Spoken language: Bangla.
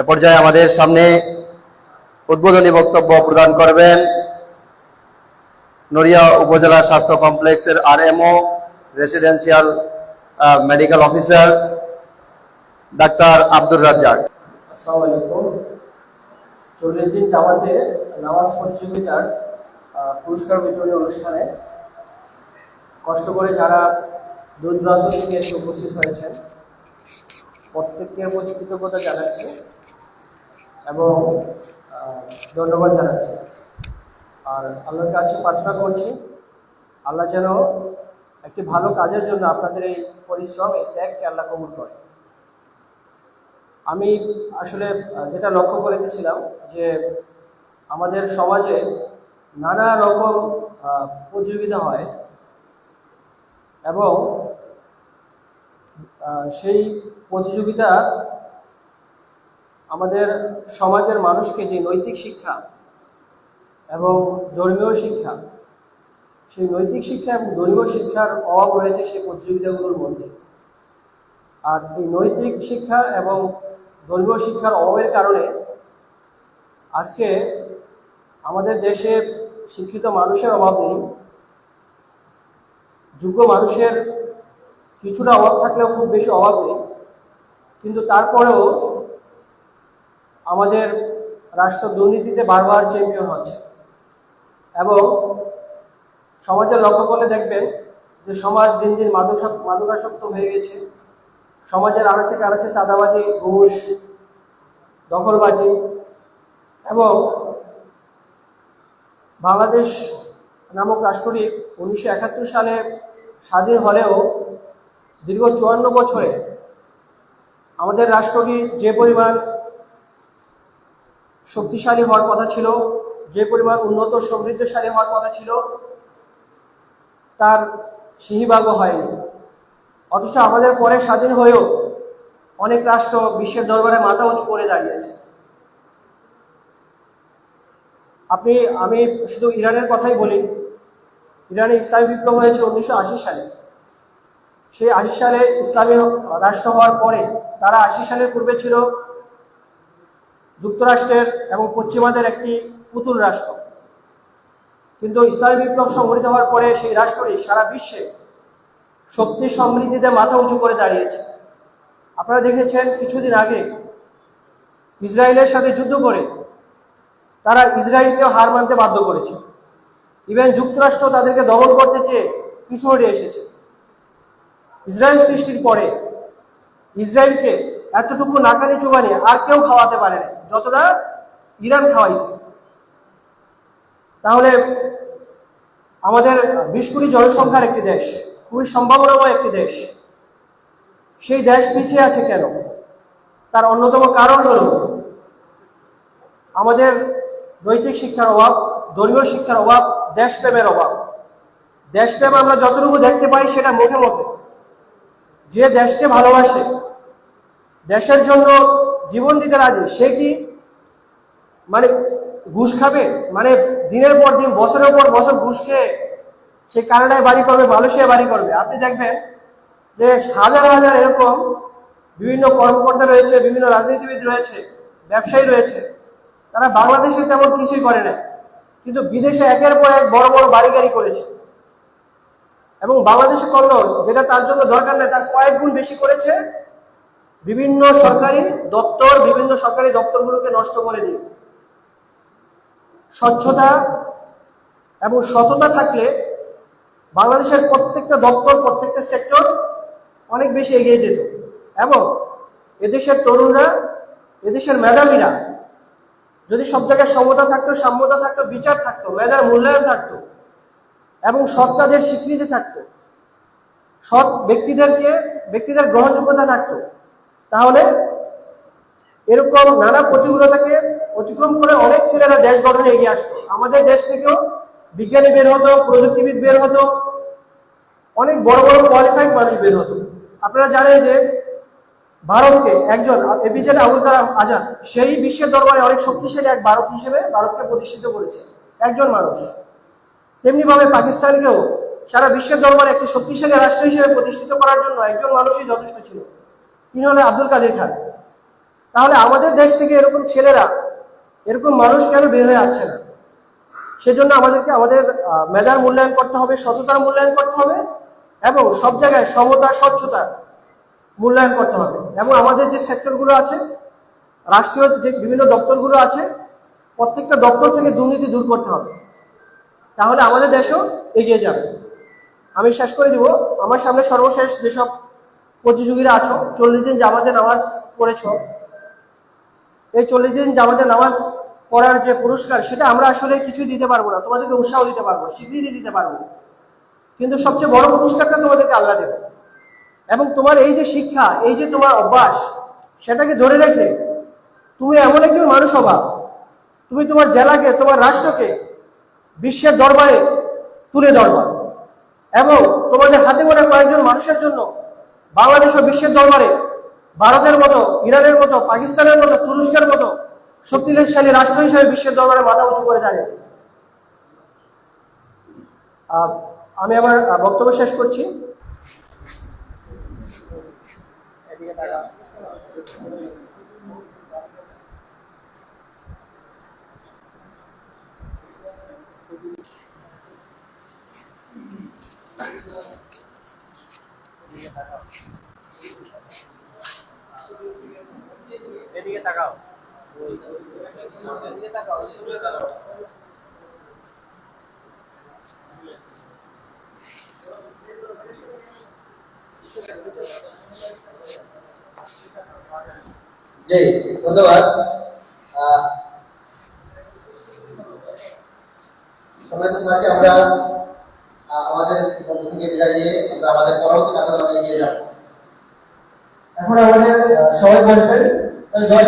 এ পর্যায়ে আমাদের সামনে উদ্বোধনী বক্তব্য প্রদান করবেন নড়িয়া উপজেলা স্বাস্থ্য কমপ্লেক্সের RMO residential medical officer doctor Abdur Razzak. চল্লিশ দিন জামাতে নামাজ প্রতিযোগিতার পুরস্কার বিতরণী অনুষ্ঠানে। কষ্ট করে যারা দূর দূরান্ত থেকে এসে উপস্থিত হয়েছেন, প্রত্যেককে প্রতি কৃতজ্ঞতা জানাচ্ছি। এবং ধন্যবাদ জানাচ্ছি। আর আল্লাহর কাছে প্রার্থনা করছি, আল্লাহ যেন একটি ভালো কাজের জন্য আপনাদের এই পরিশ্রম, এই ত্যাগকে আল্লাহ কবুল করে। আমি আসলে যেটা লক্ষ্য করে গেছিলাম যে আমাদের সমাজে নানা রকম প্রতিযোগিতা হয় এবং সেই প্রতিযোগিতা আমাদের সমাজের মানুষকে যে নৈতিক শিক্ষা এবং ধর্মীয় শিক্ষা, সেই নৈতিক শিক্ষা এবং ধর্মীয় শিক্ষার অভাব রয়েছে সেই প্রতিযোগিতাগুলোর মধ্যে। আর এই নৈতিক শিক্ষা এবং ধর্মীয় শিক্ষার অভাবের কারণে আজকে আমাদের দেশে শিক্ষিত মানুষের অভাব নেই। যোগ্য মানুষের কিছুটা অভাব থাকলেও খুব বেশি অভাব নেই। কিন্তু তারপরেও আমাদের রাষ্ট্র দুর্নীতিতে বারবার চ্যাম্পিয়ন হচ্ছে। এবং সমাজে লক্ষ্য করলে দেখবেন যে সমাজ দিন দিন মাদকাসক্ত মাদকাসক্ত হয়ে গেছে। সমাজের আনাচে কানাচে চাঁদাবাজি, ঘুষ, দখলবাজি এবং বাংলাদেশ নামক রাষ্ট্রটি উনিশশো একাত্তর সালে স্বাধীন হলেও দীর্ঘ চুয়ান্ন বছরে আমাদের রাষ্ট্রটি যে পরিমাণ শক্তিশালী হওয়ার কথা ছিল, যে পরিমাণ উন্নত, সমৃদ্ধশালী হওয়ার কথা ছিল, তার সিহিভাগও হয়নি। অথচ আমাদের পরে স্বাধীন হয়েও অনেক রাষ্ট্র বিশ্বের দরবারে মাথা উঁচু করে দাঁড়িয়েছে। আপনি, আমি শুধু ইরানের কথাই বলি। ইরানে ইসলামী বিপ্লব হয়েছে উনিশশো আশি সালে। সেই আশি সালে ইসলামী রাষ্ট্র হওয়ার পরে তারা আশি সালের পূর্বে ছিল। যুক্তরাষ্ট্রের এবং পশ্চিমাদের একটি পুতুল রাষ্ট্র। কিন্তু ইসলামী বিপ্লব সংগঠিত হওয়ার পরে সেই রাষ্ট্রটি সারা বিশ্বে শক্তি সমৃদ্ধিতে মাথা উঁচু করে দাঁড়িয়েছে। আপনারা দেখেছেন কিছুদিন আগে ইসরায়েলের সাথে যুদ্ধ করে তারা ইসরায়েলকে হার মানতে বাধ্য করেছে। ইভেন যুক্তরাষ্ট্র তাদেরকে দমন করতে চেয়ে পিছু এসেছে। ইসরায়েল সৃষ্টির পরে ইসরায়েলকে এতটুকু নাকানি চুবানি আর কেউ খাওয়াতে পারে যতটা ইরান খাওয়াইছে। তাহলে আমাদের বিশ কোটি জনসংখ্যার একটি দেশ, খুবই সম্ভাবনাময় একটি দেশ, সেই দেশ পিছিয়ে আছে কেন? তার অন্যতম কারণ হল আমাদের নৈতিক শিক্ষার অভাব, ধর্মীয় শিক্ষার অভাব, দেশপ্রেমের অভাব। দেশপ্রেম আমরা যতটুকু দেখতে পাই সেটা মুখে মুখে। যে দেশকে ভালোবাসে দেশের জন্য জীবন দিতে রাজি, সে কি মানে ঘুষ খাবে? মানে দিনের পর দিন, বছরের পর বছর ঘুষ খেয়ে সে কানাডায় বাড়ি করবে, মালয়েশিয়ায় বাড়ি করবে। আপনি দেখবেন যে হাজার হাজার এরকম বিভিন্ন কর্মকর্তা রয়েছে, বিভিন্ন রাজনীতিবিদ রয়েছে, ব্যবসায়ী রয়েছে। তারা বাংলাদেশে তেমন কিছুই করে না। কিন্তু বিদেশে একের পর এক বড় বড় বাড়ি গাড়ি করেছে। এবং বাংলাদেশে করল, যেটা তার জন্য দরকার নেই, তার কয়েক গুণ বেশি করেছে বিভিন্ন সরকারি দপ্তর বিভিন্ন সরকারি দপ্তরগুলোকে নষ্ট করে দিয়ে স্বচ্ছতা এবং সততা থাকলে বাংলাদেশের প্রত্যেকটা দপ্তর, প্রত্যেকটা সেক্টর অনেক বেশি এগিয়ে যেত এবং এদেশের তরুণরা, এদেশের মেধাবীরা যদি সব জায়গায় সমতা থাকতো, সাম্যতা থাকতো, বিচার থাকতো, মেধার মূল্যায়ন থাকতো এবং সৎ কাজের স্বীকৃতি থাকতো, সৎ ব্যক্তিদেরকে, ব্যক্তিদের গ্রহণযোগ্যতা থাকতো তাহলে এরকম নানা প্রতিকূলতাকে অতিক্রম করে অনেক ছেলেরা দেশ গঠনে এগিয়ে আসতো আমাদের দেশ থেকেও বিজ্ঞানী বের হতো, প্রযুক্তিবিদ বের হতো, অনেক বড় বড় কোয়ালিফাইড মানুষ বের হতো। আপনারা জানেন যে ভারতকে একজন এপিজে আবুল কালাম আজাদ, সেই বিশ্বের দরবারে অনেক শক্তিশালী এক ভারত হিসেবে ভারতকে প্রতিষ্ঠিত করেছে। একজন মানুষ। তেমনি ভাবে পাকিস্তানকেও সারা বিশ্বের দরবারে একটি শক্তিশালী রাষ্ট্র হিসেবে প্রতিষ্ঠিত করার জন্য একজন মানুষই যথেষ্ট ছিল। তিনি হলেন আব্দুল কাদের খান। তাহলে আমাদের দেশ থেকে এরকম ছেলেরা, এরকম মানুষ কেন বের হয়ে আসছে না? সেজন্য আমাদেরকে আমাদের মেধার মূল্যায়ন করতে হবে, সততার মূল্যায়ন করতে হবে, এবং সব জায়গায় সমতা, স্বচ্ছতা মূল্যায়ন করতে হবে। এবং আমাদের যে সেক্টরগুলো আছে, রাষ্ট্রীয় যে বিভিন্ন দপ্তরগুলো আছে, প্রত্যেকটা দপ্তর থেকে দুর্নীতি দূর করতে হবে। তাহলে আমাদের দেশও এগিয়ে যাবে। আমি শেষ করে দিব। আমার সামনে সর্বশেষ যেসব প্রতিযোগীরা আছো, চল্লিশ দিন জামাতে নামাজ পড়েছ। এই চল্লিশ দিন জামাতে নামাজ পড়ার যে পুরস্কার, সেটা আমরা আসলে কিছুই দিতে পারব না। তোমাদেরকে উৎসাহ দিতে পারব, স্বীকৃতি দিতে পারব। কিন্তু সবচেয়ে বড় পুরস্কারটা তোমাদেরকে আল্লাহ দেবে। এবং তোমার এই যে শিক্ষা, এই যে তোমার অভ্যাস, সেটাকে ধরে রেখে তুমি এমন একজন মানুষ হবা। তুমি তোমার জেলাকে, তোমার রাষ্ট্রকে, বিশ্বের দরবারে তুলে ধরবা। এবং তোমাদের হাতে গোনা কয়েকজন মানুষের জন্য বাংলাদেশ ও বিশ্বের দরবারে ভারতের মতো ইরানের মতো পাকিস্তানের মতো তুরস্কের মতো শক্তিশালী রাষ্ট্র হিসেবে বিশ্বের দরবারে মাথা উঁচু করে আহ, আমি আমার বক্তব্য শেষ করছি। এদিকে তাকাও জি ধন্যবাদ আহ, সম্মানিত সবাইকে আমরা আহ, আমাদের মধ্য থেকে বিদায় নিয়ে আমরা আমাদের পরবর্তী কাজে এগিয়ে যাব। এখন আমাদের সবাই বসবেন। দশ